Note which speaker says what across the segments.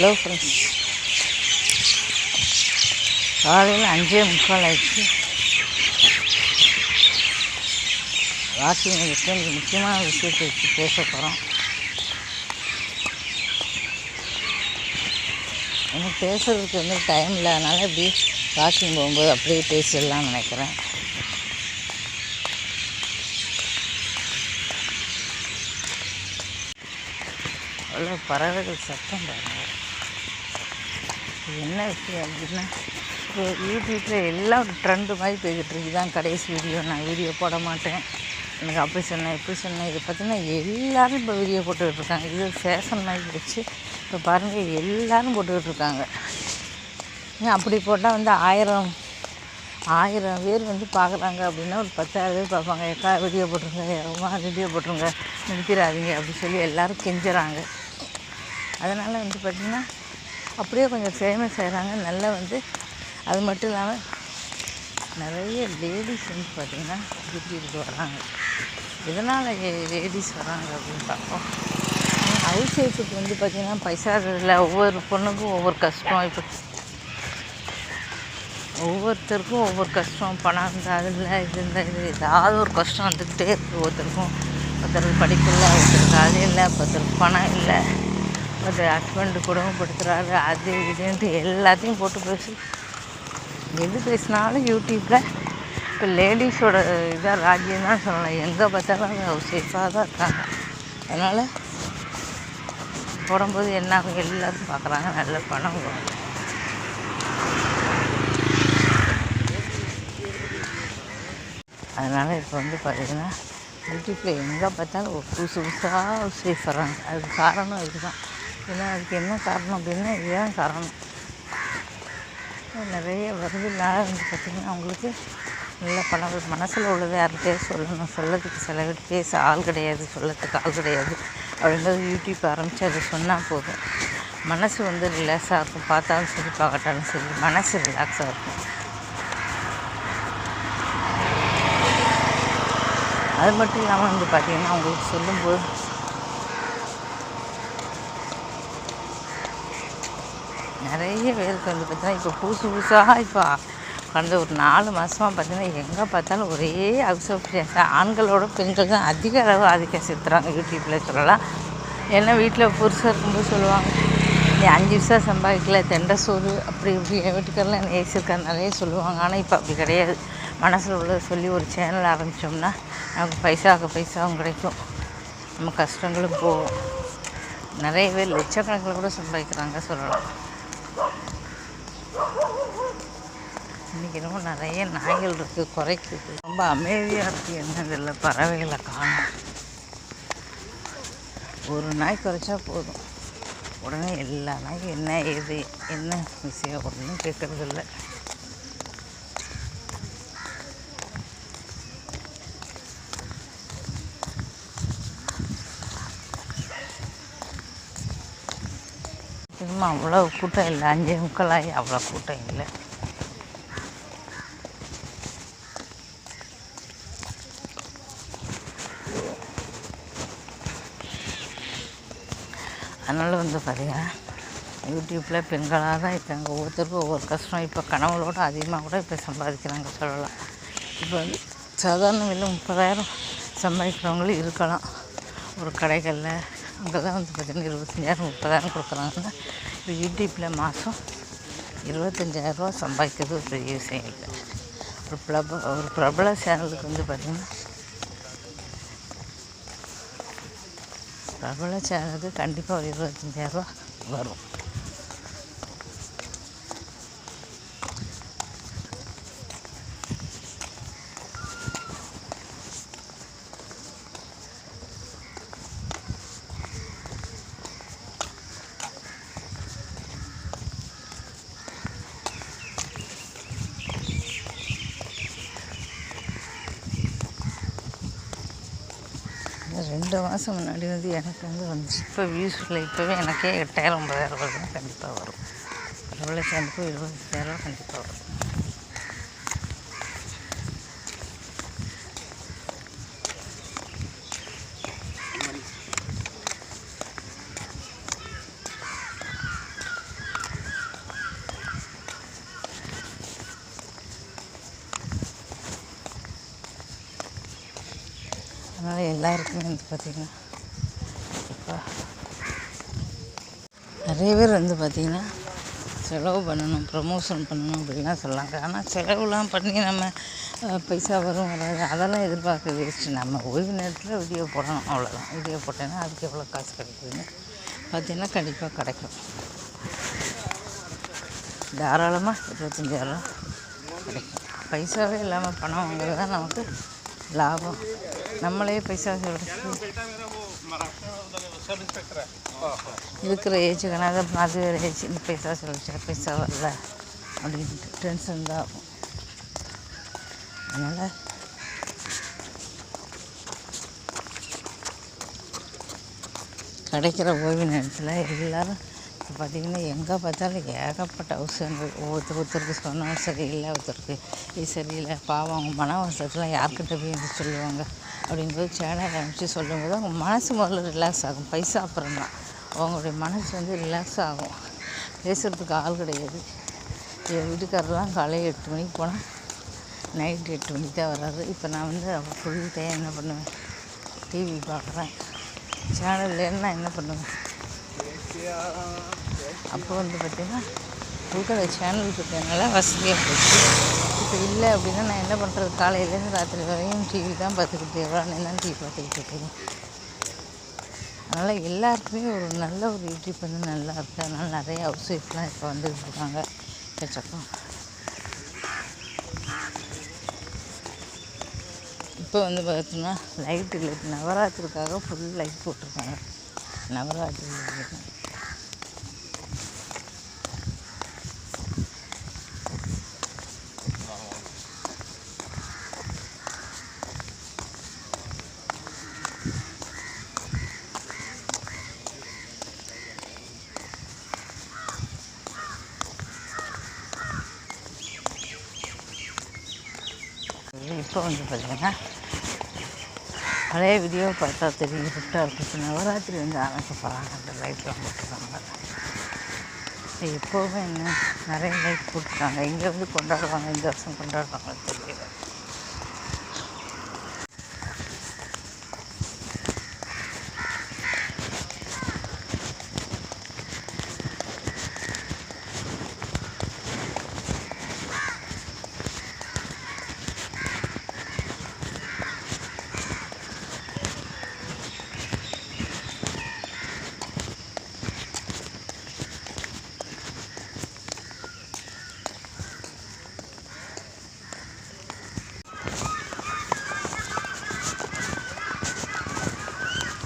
Speaker 1: Hello friends காலையில் அஞ்சே முக்கால் ஆயிடுச்சு. வாக்கிங் எனக்கு முக்கியமான விஷயத்தை வச்சு பேச போகிறோம் எனக்கு பேசுகிறதுக்கு வந்து டைம் இல்லாதனால இப்படி வாக்கிங் போகும்போது அப்படியே பேசிடலாம்னு நினைக்கிறேன். அவ்வளோ பறவைகள் சத்தம் பாருங்கள் என்ன விஷயம் அப்படின்னா இப்போ யூடியூப்பில் எல்லாம் ஒரு ட்ரெண்டு மாதிரி போய்கிட்டு இருக்கு. கடைசி வீடியோ நான் வீடியோ போட மாட்டேன். எனக்கு அப்படி சொன்னேன் இப்படி சொன்னேன். இதை பார்த்தீங்கன்னா எல்லோரும் இப்போ வீடியோ போட்டுக்கிட்டு இருக்காங்க. இது ஃபேஷன் மாதிரி பிடிச்சி இப்போ பாருங்கள் எல்லாரும் போட்டுக்கிட்டு இருக்காங்க. அப்படி போட்டால் வந்து ஆயிரம் ஆயிரம் பேர் வந்து பார்க்குறாங்க அப்படின்னா ஒரு பத்தாயிரம் பேர் பார்ப்பாங்க. எக்கா வீடியோ போட்டுருங்க அம்மா வீடியோ போட்டுருங்க நிறுத்திடாதீங்க அப்படி சொல்லி எல்லோரும் கெஞ்சுறாங்க. அதனால் வந்து பார்த்திங்கன்னா அப்படியே கொஞ்சம் ஃபேமஸ் ஆகிறாங்க நல்லா வந்து அது மட்டும் இல்லாமல் நிறைய லேடிஸ் வந்து பார்த்திங்கன்னா யூடியூபுக்கு வராங்க. எதனால் லேடிஸ் வராங்க அப்படின்னு பார்ப்போம். ஹவுஸ் ஒய்ஃபுக்கு வந்து பார்த்திங்கன்னா பைசா இல்லை. ஒவ்வொரு பொண்ணுக்கும் ஒவ்வொரு கஷ்டம். இப்போ ஒவ்வொருத்தருக்கும் ஒவ்வொரு கஷ்டம். பணம் இருந்தால் அது இல்லை இது இல்லை இது ஏதாவது ஒரு கஷ்டம் வந்துக்கிட்டே இருக்குது ஒருத்தருக்கும் ஒருத்தருக்கு படிக்கல ஒருத்தருக்கு அது இல்லை ஒருத்தருக்கு பணம் இல்லை. அது ஹஸ்பண்டு குடும்பப்படுத்துகிறாரு அது இதுன்ட்டு எல்லாத்தையும் போட்டு பேசி. எது பேசினாலும் யூடியூப்பில் இப்போ லேடிஸோட இதாக ராஜ்யம் தான் சொல்லலாம். எங்கே பார்த்தாலும் அவங்க சேஃபாக தான் இருக்காங்க. அதனால் போடும்போது என்ன ஆகும் எல்லோரும் பார்க்குறாங்க. நல்ல பணம் அதனால் இப்போ வந்து பார்த்திங்கன்னா யூடியூப்பில் எங்கே பார்த்தாலும் ஒரு புதுசு புதுசாக ஹவுஸ் அதுக்கு காரணம் இதுதான். ஏன்னா அதுக்கு என்ன காரணம் அப்படின்னா இதுதான் காரணம். நிறைய வருதுனால வந்து பார்த்திங்கன்னா அவங்களுக்கு நல்ல பணம் மனசில் உள்ளது யார்கிட்டயே சொல்லணும். சொல்லதுக்கு சில பேச ஆள் கிடையாது சொல்லத்துக்கு ஆள் கிடையாது. அப்படின்றது யூடியூப் ஆரம்பித்து அதை சொன்னால் போதும். மனசு வந்து ரிலாக்ஸாக இருக்கும். பார்த்தாலும் சரி பார்க்கட்டாலும் சரி மனசு ரிலாக்ஸாக இருக்கும். அது மட்டும் இல்லாமல் வந்து பார்த்திங்கன்னா அவங்களுக்கு சொல்லும்போது நிறைய பேருக்கு வந்து பார்த்தீங்கன்னா இப்போ புதுசு புதுசாக இப்போ கடந்த ஒரு நாலு மாதமாக பார்த்தீங்கன்னா எங்கே பார்த்தாலும் ஒரே அப்சர்வேஷன் ஆண்களோட பெண்கள் தான் அதிக அளவு ஆதிக்கம் செலுத்துகிறாங்க யூடியூப்பில் சொல்லலாம். ஏன்னா வீட்டில் புருஷன் இருக்கும்போது சொல்லுவாங்க நீ அஞ்சு வருஷம் சம்பாதிக்கல தெண்டை சோறு அப்படி இப்படி என் வீட்டுக்காரெலாம் என்ன நிறைய சொல்லுவாங்க. ஆனால் இப்போ அப்படி கிடையாது. மனசில் உள்ளதை சொல்லி ஒரு சேனல் ஆரம்பித்தோம்னா நமக்கு பைசாவுக்கு பைசாவும் கிடைக்கும். நம்ம கஷ்டங்களும் போகும். நிறைய பேர் லட்சக்கணக்கில் கூட சம்பாதிக்கிறாங்க சொல்லலாம். இன்றைக்கி ரொம்ப நிறைய நாய்கள் இருக்குது குறைக்குது. ரொம்ப அமைதியாக இருக்குது என்னதில்லை இதில் பறவைகளை காணும். ஒரு நாய் குறைச்சா போதும். உடனே எல்லா நாய்க்கும் என்ன ஏது என்ன விஷயம் ஒன்றும் கேட்குறதில்ல அவ்வளோ கூட்டம் இல்லை. அஞ்சே முக்கலாகி அவ்வளோ கூட்டம் இல்லை. அதனால் வந்து பார்த்திங்கன்னா யூடியூப்பில் பெண்களாக தான் இப்போ எங்கள் ஒவ்வொருத்தருக்கும் ஒவ்வொரு கஷ்டம். இப்போ கனவுகளோடு அதிகமாக கூட இப்போ சம்பாதிக்கிறாங்க சொல்லலாம். இப்போ வந்து சாதாரண வெளில முப்பதாயிரம் சம்பாதிக்கிறவங்களும் இருக்கலாம். ஒரு கடைகளில் அங்கே தான் வந்து பார்த்திங்கன்னா இருபத்தஞ்சாயிரம் முப்பதாயிரம் கொடுக்குறாங்கன்னா இப்போ யூடியூப்பில் மாதம் இருபத்தஞ்சாயிரரூவா சம்பாதிக்கிறது ஒரு பெரிய விஷயம் இல்லை. ஒரு பிரபல ஒரு பிரபல சேனலுக்கு வந்து பார்த்திங்கன்னா பிரபல சேனலுக்கு கண்டிப்பாக ஒரு இருபத்தஞ்சாயிரரூவா வரும். ரெண்டு மாதம் முன்னாடி வந்து எனக்கு வந்து வந்துச்சு. இப்போ வியூஸில் இப்போவே எனக்கே எட்டாயிரம் ஒம்பதாயிரம் ரூபாய் கண்டிப்பாக வரும். பிரபல சேனலுக்கும் ரூபாய் கண்டிப்பாக வரும். நல்லா எல்லாருக்குமே வந்து பார்த்திங்கன்னா இப்போ நிறைய பேர் வந்து பார்த்திங்கன்னா செலவு பண்ணணும் ப்ரமோஷன் பண்ணணும் அப்படின்லாம் சொல்லாங்க. ஆனால் செலவுலாம் பண்ணி நம்ம பைசா வரும் வராது. அதெல்லாம் எதிர்பார்க்க வேஸ்ட்டு நம்ம ஓய்வு நேரத்தில் வீடியோ போடணும் அவ்வளோதான் வீடியோ போட்டேன்னா அதுக்கு எவ்வளோ காசு கிடைக்குதுன்னு பார்த்தீங்கன்னா கண்டிப்பாக கிடைக்கும். தாராளமாக இருபத்தஞ்சாயிரம் கிடைக்கும். பைசாவே இல்லாமல் பணம் வாங்குறது தான் நமக்கு லாபம். நம்மளே பைசா இருக்கிற இருக்கிற ஏஜுக்கனாக அது வேறு ஏஜ் இந்த பைசா செலவிச்சா பைசா வரல. அப்படின்ட்டு டென்ஷன் தான். ஆகும் அதனால் கிடைக்கிற ஓய்வு நேரத்தில் எல்லோரும் இப்போ பார்த்திங்கன்னா எங்கே பார்த்தாலும் ஏகப்பட்ட ஹவுஸ் ஒவ்வொருத்தர் ஒருத்தருக்கு சொன்னால் சரியில்லை ஒருத்தருக்கு இது சரியில்லை. பாவம் அவங்க மன வருஷத்துலாம் யார்கிட்ட போய் சொல்லுவாங்க? அப்படிங்கும்போது சேனல் அனுப்பிச்சு சொல்லும்போது அவங்க மனசு முதல்ல ரிலாக்ஸ் ஆகும். பைசா அப்புறம் தான் அவங்களுடைய மனசு வந்து ரிலாக்ஸ் ஆகும். பேசுகிறதுக்கு ஆள் கிடையாது. என் வீட்டுக்காரர்லாம் காலையில் எட்டு மணிக்கு போனால் நைட்டு எட்டு மணிக்கு தான் வராது இப்போ நான் வந்து அப்போ ஃபுல் டைம் என்ன பண்ணுவேன்? டிவி பார்க்குறேன். சேனல் இல்லைன்னா என்ன பண்ணுவேன்? அப்போ வந்து பார்த்திங்கன்னா கொடுக்குற சேனல் இருக்கிறதுனால வசதியாக போச்சு. இப்போ இல்லை அப்படின்னா நான் என்ன பண்ணுறது காலையிலேருந்து ராத்திரி வரையும் டிவி தான் பார்த்துக்கிட்டு எவ்வளோ நேரம் டிவி பார்த்துக்கிட்டு இருக்கேன்? அதனால் எல்லாருக்குமே ஒரு நல்ல ஒரு யூடியூப் வந்து நல்லா இருக்குது அதனால் நிறைய ஹவுஸ் ஒய்ஃப்லாம் இப்போ வந்துட்டு இருக்காங்க. எக்கச்சக்கம் இப்போ வந்து பார்த்தோம்னா லைட் இல்லை. நவராத்திரிக்காக ஃபுல் லைட் போட்டிருக்காங்க. நவராத்திரி இப்போ வந்து பார்த்தீங்கன்னா பழைய வீடியோ பார்த்தா தெரியும் இருட்டாக இருக்கும் நவராத்திரி வந்து அமைக்க போகிறாங்க அந்த லைட்லாம் போட்டுருக்காங்க எப்போவுமே என்ன நிறைய லைட் போட்டுருக்காங்க. இங்கே வந்து கொண்டாடுவாங்க இந்த வருஷம் கொண்டாடுவாங்க தெரியல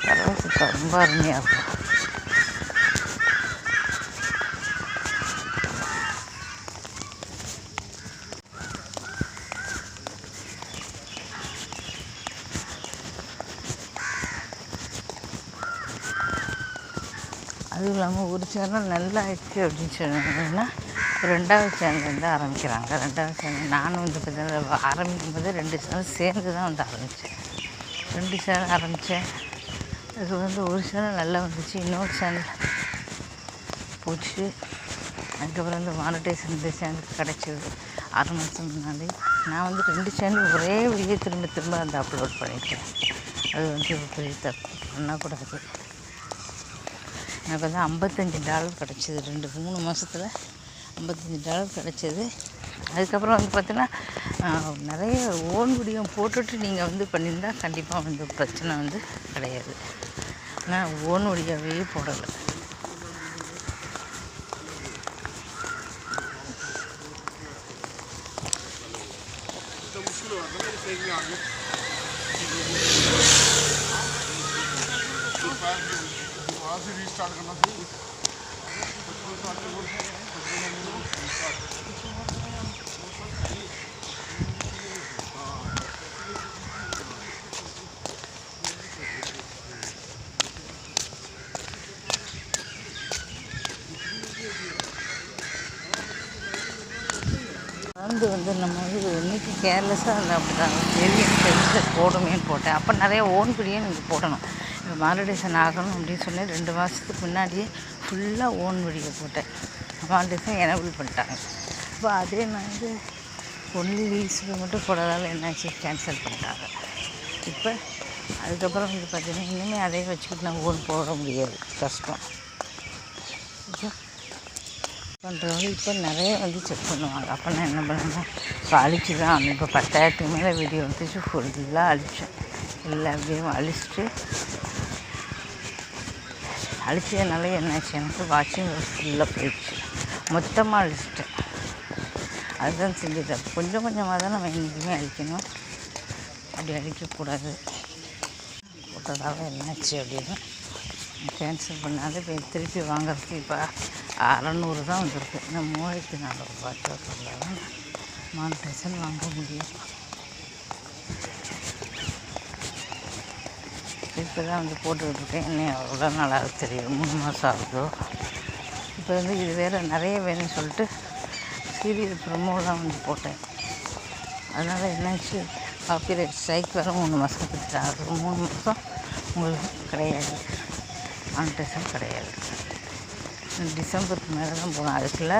Speaker 1: பறவை சுத்தம் ரொம்ப அருமையாக இருக்கும். அதுவும் இல்லாமல் ஒரு சேனல் நல்லா ஆயிடுச்சு அப்படின்னு சொன்னாங்கன்னா ரெண்டாவது சேனல் வந்து ஆரம்பிக்கிறாங்க. ரெண்டாவது சேனல் நானும் வந்து பார்த்தீங்கன்னா ஆரம்பிக்கும் போது ரெண்டு சேனல் சேர்ந்து தான் வந்து ஆரம்பித்தேன் ரெண்டு சேனல் ஆரம்பித்தேன் அது வந்து ஒரு சேனல் நல்லா வந்துச்சு இன்னொரு சேனல் போச்சு. அதுக்கப்புறம் வந்து மானிட்டைசேஷன் இந்த சேனலுக்கு கிடச்சிது. ஆறு மாதம் முன்னாடி. நான் வந்து ரெண்டு சேனல் ஒரே வீடியோ திரும்ப திரும்ப வந்து அப்லோட் பண்ணிட்டேன். அது வந்து ஒரு பெரிய தப்பு. பண்ணக்கூடாது எனக்கு வந்து ஐம்பத்தஞ்சு டாலர் கிடச்சிது. ரெண்டு மூணு மாதத்தில் ஐம்பத்தஞ்சு டாலர் கிடச்சிது. அதுக்கப்புறம் வந்து பார்த்தீங்கன்னா நிறைய ஓன் வீடியோ போட்டுட்டு நீங்கள் வந்து பண்ணியிருந்தால் கண்டிப்பாக வந்து பிரச்சனை வந்து கிடையாது. ஆனால் ஓன் வீடியோவே போடலை.
Speaker 2: பூண்டு
Speaker 1: வந்து நம்ம வந்து இன்றைக்கி கேர்லெஸ்ஸாக இருந்தால் அப்படி தான் சரி தெரிஞ்சு போடுமேன்னு போட்டேன். அப்போ நிறையா ஓன் குழியே நீங்கள் போடணும். இப்போ மாலடேசன் ஆகணும் அப்படின்னு சொல்லி ரெண்டு மாதத்துக்கு முன்னாடியே ஃபுல்லாக ஓன் வழியை போட்டேன். மாலடேசன் எனபிள் பண்ணிட்டாங்க. இப்போ அதே மாதிரி ஒன்லி லீஸுக்கு மட்டும் போடாதால என்னாச்சு? கேன்சல் பண்ணிட்டாங்க. இப்போ அதுக்கப்புறம் வந்து பார்த்தீங்கன்னா இனிமேல் அதே வச்சுக்கிட்டு நான் ஓன் போட முடியாது. கஷ்டம். பண்ணுறவங்க இப்போ நிறைய வந்து செக் பண்ணுவாங்க. அப்போ நான் என்ன பண்ணணும் இப்போ அழிச்சு தான் இப்போ பத்தாயிரத்துக்கு மேலே வீடியோ வந்துச்சு ஃபுல்லாக அழித்தேன் எல்லா வீடியோவும் அழிச்சிட்டு அழிச்சதுனால என்னாச்சு? எனக்கு வாட்சிங் ஃபுல்லாக போயிடுச்சு. மொத்தமாக அழிச்சிட்டேன். அதுதான் செஞ்சது கொஞ்சம் கொஞ்சமாக தான் நம்ம என்றைக்குமே அழிக்கணும். அப்படி அழிக்கக்கூடாது போட்டதால் என்னாச்சு அப்படின்னா கேன்சல் பண்ணாது இப்போ திருப்பி வாங்குறதுக்கு இப்போ அறநூறு தான் வந்திருக்கு. இன்னும் மூவாயிரத்தி நானூறுபா டோட்டலில் தான் மானிட்டேஷன் வாங்க முடியும். இப்போ தான் வந்து போட்டுக்கிட்டுருக்கேன் இன்னும் எவ்வளோ நாளாக தெரியும் மூணு மாதம் ஆகுதோ? இப்போ வந்து இது வேறு நிறைய வேணும்னு சொல்லிட்டு சீரியல் ப்ரொமோலாம் வந்து போட்டேன். அதனால் என்னாச்சு? காப்பிரைட் ஸ்ட்ரைக் வர மூணு மாதம் கிட்ட மூணு மாதம் உங்களுக்கு கிடையாது. ஆன்டேஷன் கிடையாது. டிசம்பருக்கு மேலே தான் போகணும். அதுக்குள்ளே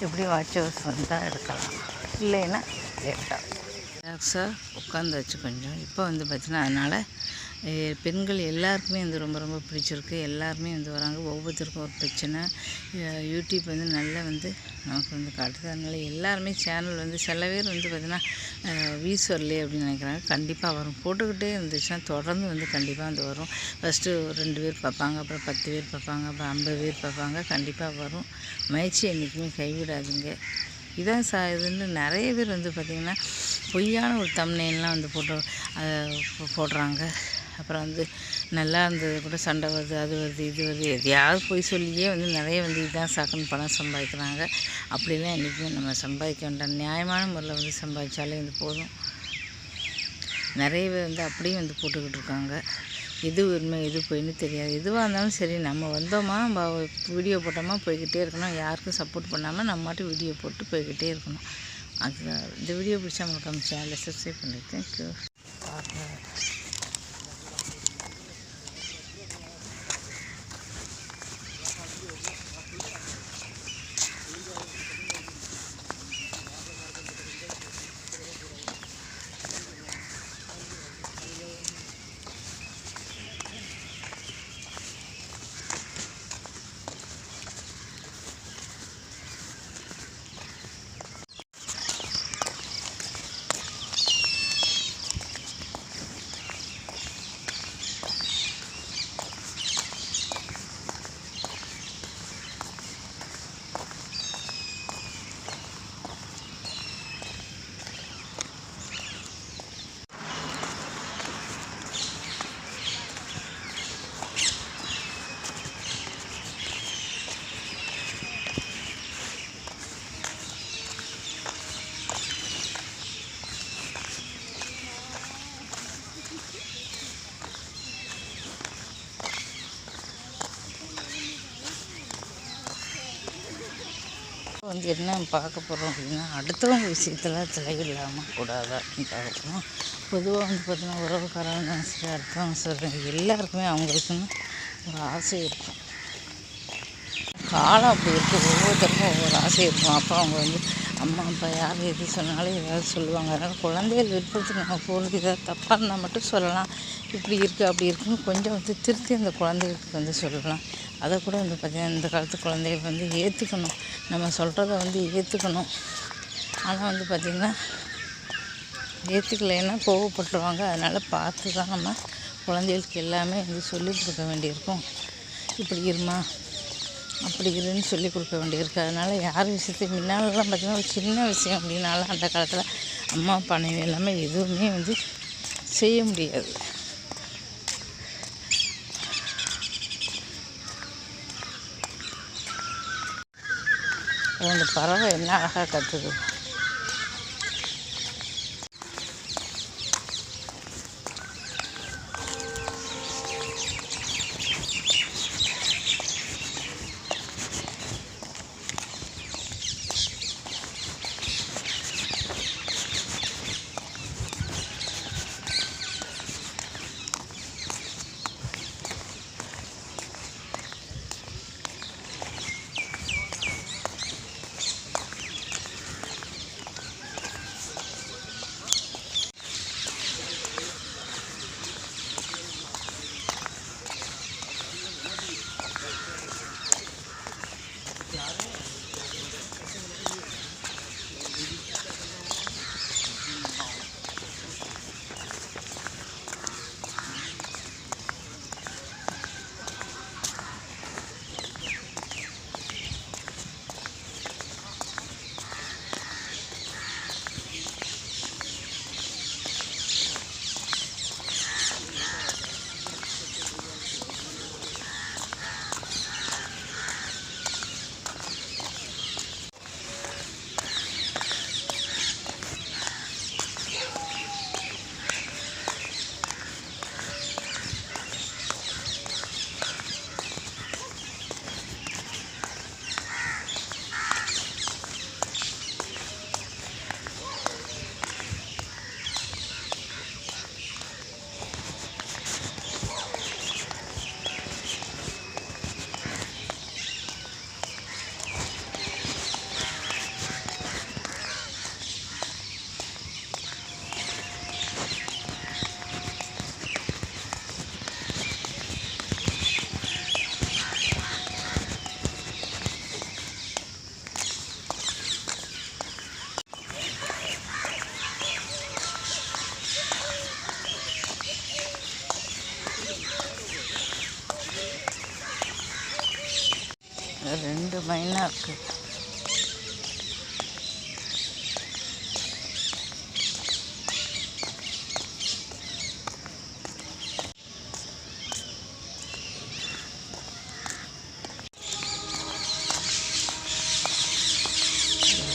Speaker 1: எப்படி வாட்ச் ஹவுஸ் வந்தால் எடுக்கலாம் இல்லைன்னா லேட்டாக ரிலாக்ஸாக உட்காந்தாச்சு கொஞ்சம். இப்போ வந்து பார்த்தீங்கன்னா அதனால் பெண்கள் எல்லாருக்குமே வந்து ரொம்ப ரொம்ப பிடிச்சிருக்கு. எல்லாருமே வந்து வராங்க. ஒவ்வொருத்தருக்கும் ஒரு பிரச்சனை. யூடியூப் வந்து நல்லா வந்து நமக்கு வந்து காட்டுது அதனால் எல்லாருமே சேனல் வந்து சில பேர் வந்து பார்த்திங்கன்னா வீஸ் வரலையே அப்படின்னு நினைக்கிறாங்க. கண்டிப்பாக வரும். போட்டுக்கிட்டே இருந்துச்சுன்னா தொடர்ந்து வந்து கண்டிப்பாக வந்து வரும். ஃபஸ்ட்டு ரெண்டு பேர் பார்ப்பாங்க அப்புறம் பத்து பேர் பார்ப்பாங்க அப்புறம் ஐம்பது பேர் பார்ப்பாங்க. கண்டிப்பாக வரும். முயற்சி என்றைக்குமே கைவிடாதுங்க. இதான் சா இதுன்னு நிறைய பேர் வந்து பார்த்திங்கன்னா பொய்யான ஒரு தம்னையெல்லாம் வந்து போட்டு அதை போடுறாங்க. அப்புறம் வந்து நல்லா இருந்தது கூட சண்டை வருது அது வருது இது வருது. எதையாவது பொய் சொல்லியே வந்து நிறைய வந்து இதுதான் சாக்குன்னு பணம் சம்பாதிக்கிறாங்க. அப்படிலாம் என்றைக்குமே நம்ம சம்பாதிக்க வேண்டாம். நியாயமான முறையில் வந்து சம்பாதிச்சாலே வந்து போதும். நிறைய பேர் வந்து அப்படியே வந்து போட்டுக்கிட்டு இருக்காங்க. எது உண்மை எது பொய்ன்னு தெரியாது. எதுவாக இருந்தாலும் சரி நம்ம வந்தோமா வீடியோ போட்டோமா போய்கிட்டே இருக்கணும். யாருக்கும் சப்போர்ட் பண்ணாமல் நம்ம மட்டும் வீடியோ போட்டு போய்கிட்டே இருக்கணும். அதுதான். இந்த வீடியோ பிடிச்சா உங்களுக்கு நம்ம சேனலை சப்ஸ்கிரைப் பண்ணி தேங்க்யூ என்ன பார்க்க போகிறோம் அப்படின்னா அடுத்தவங்க விஷயத்தில் தலையில்லாமல் கூடாது அப்படின்னு பார்க்க போகிறோம் பொதுவாக வந்து பார்த்திங்கன்னா உறவுக்காரங்க சரி அடுத்தவங்க சொல்கிறேன் எல்லாருக்குமே அவங்களுக்குன்னு ஒரு ஆசை இருக்கும். காலம் அப்படி இருக்குது ஒவ்வொருத்தருக்கும் ஒவ்வொரு ஆசை இருக்கும். அப்போ அவங்க வந்து அம்மா அப்பா யார் எது சொன்னாலும் ஏதாவது சொல்லுவாங்க. அதனால் குழந்தைகள் விருப்பத்துக்கு நம்ம போகிறது ஏதாவது தப்பாக இருந்தால் மட்டும் சொல்லலாம். இப்படி இருக்குது அப்படி இருக்குன்னு கொஞ்சம் வந்து திருத்தி அந்த குழந்தைகளுக்கு வந்து சொல்லலாம். அதை கூட வந்து பார்த்திங்கன்னா இந்த காலத்து குழந்தைகள் வந்து ஏற்றுக்கணும் நம்ம சொல்கிறத வந்து ஏற்றுக்கணும் ஆனால் வந்து பார்த்திங்கன்னா ஏற்றுக்கலைன்னா கோவப்பட்டுருவாங்க. அதனால் பார்த்து தான் நம்ம குழந்தைகளுக்கு எல்லாமே வந்து சொல்லிக் கொடுக்க வேண்டியிருக்கும். இப்படி இருமா? அப்படி இருன்னு சொல்லி கொடுக்க வேண்டியிருக்கு. அதனால் யார் விஷயத்தையும் முன்னாலெலாம் பார்த்திங்கன்னா ஒரு சின்ன விஷயம் அப்படின்னாலும் அந்த காலத்தில் அம்மா அப்பா எல்லாமே எதுவுமே வந்து செய்ய முடியாது. அந்த பறவை என்ன அழகாக கத்துது.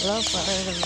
Speaker 1: எவ்வளோ பறவைகள்.